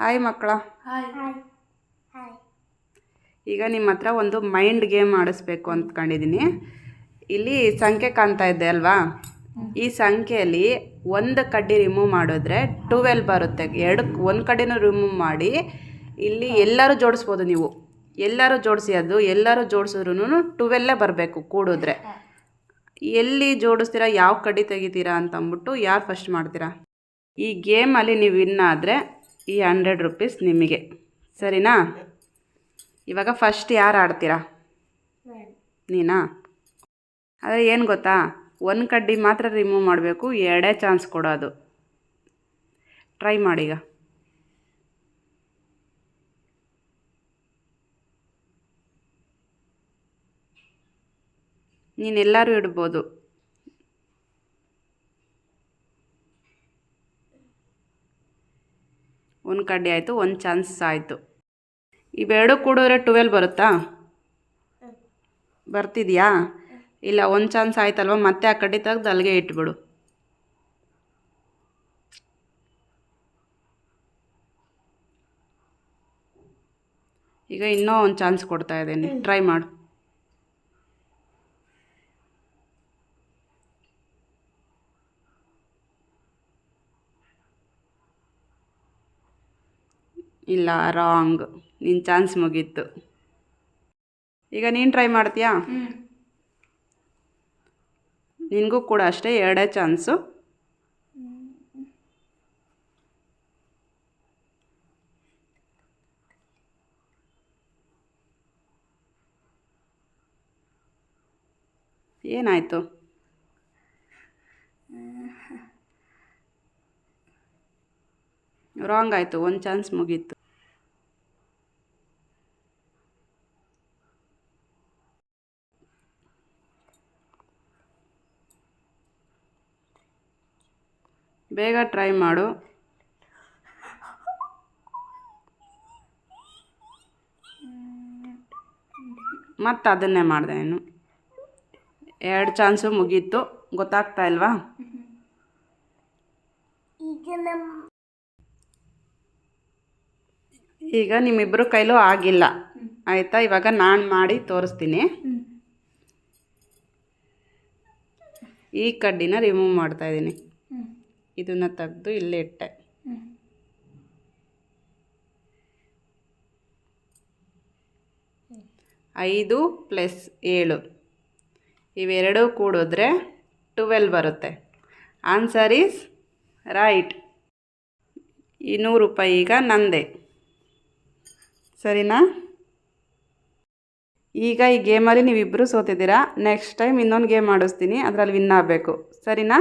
Hi ಮಕ್ಕಳ. Hi ಈಗ ನಿಮ್ಮ ಹತ್ರ ಒಂದು ಮೈಂಡ್ ಗೇಮ್ ಆಡಿಸ್ಬೇಕು ಅಂದ್ಕೊಂಡಿದ್ದೀನಿ ಇಲ್ಲಿ ಸಂಖ್ಯೆ ಕಾಣ್ತಾ ಇದೆ ಅಲ್ವಾ? ಈ ಸಂಖ್ಯೆಯಲ್ಲಿ ಒಂದು ಕಡ್ಡಿ ರಿಮೂವ್ ಮಾಡಿದ್ರೆ ಟುವೆಲ್ ಬರುತ್ತೆ. ಎರಡು ಒಂದು ಕಡೆನೂ ರಿಮೂವ್ ಮಾಡಿ ಇಲ್ಲಿ ಎಲ್ಲರೂ ಜೋಡಿಸ್ಬೋದು ನೀವು. ಎಲ್ಲರೂ ಜೋಡಿಸಿ ಅದು ಎಲ್ಲರೂ ಜೋಡಿಸಿದ್ರು ಟುವೆಲ್ಲೇ ಬರಬೇಕು ಕೂಡಿದ್ರೆ. ಎಲ್ಲಿ ಜೋಡಿಸ್ತೀರಾ ಯಾವ ಕಡ್ಡಿ ತೆಗಿತೀರಾ ಅಂತ ಅಂದ್ಬಿಟ್ಟು ಯಾರು ಫಸ್ಟ್ ಮಾಡ್ತೀರಾ? ಈ ಗೇಮಲ್ಲಿ ನೀವು ವಿನ್ ಆದರೆ ಈ ಹಂಡ್ರೆಡ್ ರುಪೀಸ್ ನಿಮಗೆ. ಸರಿನಾ? ಇವಾಗ ಫಸ್ಟ್ ಯಾರು ಆಡ್ತೀರಾ? ನೀನಾ. ಆದರೆ ಏನು ಗೊತ್ತಾ? ಒಂದು ಕಡ್ಡಿ ಮಾತ್ರ ರಿಮೂವ್ ಮಾಡಬೇಕು ಎರಡೇ ಚಾನ್ಸ್ ಕೊಡೋದು. ಟ್ರೈ ಮಾಡೀಗ. ನೀನೆಲ್ಲರೂ ಇಡ್ಬೋದು. ಒಂದು ಕಡ್ಡಿ ಆಯಿತು ಒಂದು ಚಾನ್ಸ್ ಆಯಿತು. ಇವೆರಡು ಕೂಡಿದ್ರೆ ಟುವೆಲ್ ಬರುತ್ತಾ? ಬರ್ತಿದೆಯಾ? ಇಲ್ಲ ಒಂದು ಚಾನ್ಸ್ ಆಯ್ತಲ್ವ? ಮತ್ತೆ ಆ ಕಡ್ಡಿ ತೆಗೆದು ಅಲ್ಲಿಗೆ ಇಟ್ಬಿಡು. ಈಗ ಇನ್ನೂ ಒಂದು ಚಾನ್ಸ್ ಕೊಡ್ತಾ ಇದ್ದೀನಿ. ಟ್ರೈ ಮಾಡು. ಇಲ್ಲ ರಾಂಗ್ ನಿನ್ನ ಚಾನ್ಸ್ ಮುಗೀತು. ಈಗ ನೀನು ಟ್ರೈ ಮಾಡ್ತೀಯಾ? ನಿನಗೂ ಕೂಡ ಅಷ್ಟೇ ಎರಡೇ ಚಾನ್ಸು ಏನಾಯಿತು? ರಾಂಗ್ ಆಯಿತು ಒಂದು ಚಾನ್ಸ್ ಮುಗೀತು. ಬೇಗ ಟ್ರೈ ಮಾಡು. ಮತ್ತೆ ಅದನ್ನೇ ಮಾಡಿದೆ ನೀನು ಎರಡು ಚಾನ್ಸು ಮುಗೀತು. ಗೊತ್ತಾಗ್ತಾ ಇಲ್ವಾ? ಈಗ ನಿಮ್ಮಿಬ್ಬರು ಕೈಲೂ ಆಗಿಲ್ಲ. ಆಯಿತಾ? ಇವಾಗ ನಾನು ಮಾಡಿ ತೋರಿಸ್ತೀನಿ. ಈ ಕಡ್ಡಿನ ರಿಮೂವ್ ಮಾಡ್ತಾ ಇದ್ದೀನಿ ಹ್ಞೂ ಇದನ್ನು ತೆಗೆದು ಇಲ್ಲೇ ಇಟ್ಟೆ. ಐದು ಪ್ಲಸ್ ಏಳು. ಇವೆರಡೂ ಕೂಡಿದ್ರೆ ಟುವೆಲ್ ಬರುತ್ತೆ. ಆನ್ಸರ್ ಈಸ್ ರೈಟ್ ಈ ನೂರು ರೂಪಾಯಿ ಈಗ ನಂದೆ. ಸರಿನಾ? ಈಗ ಈ ಗೇಮಲ್ಲಿ ನೀವಿಬ್ಬರು ಸೋತಿದ್ದೀರಾ? ನೆಕ್ಸ್ಟ್ ಟೈಮ್ ಇನ್ನೊಂದು ಗೇಮ್ ಆಡಿಸ್ತೀನಿ. ಅದರಲ್ಲಿ ವಿನ್ ಆಗಬೇಕು. ಸರಿನಾ?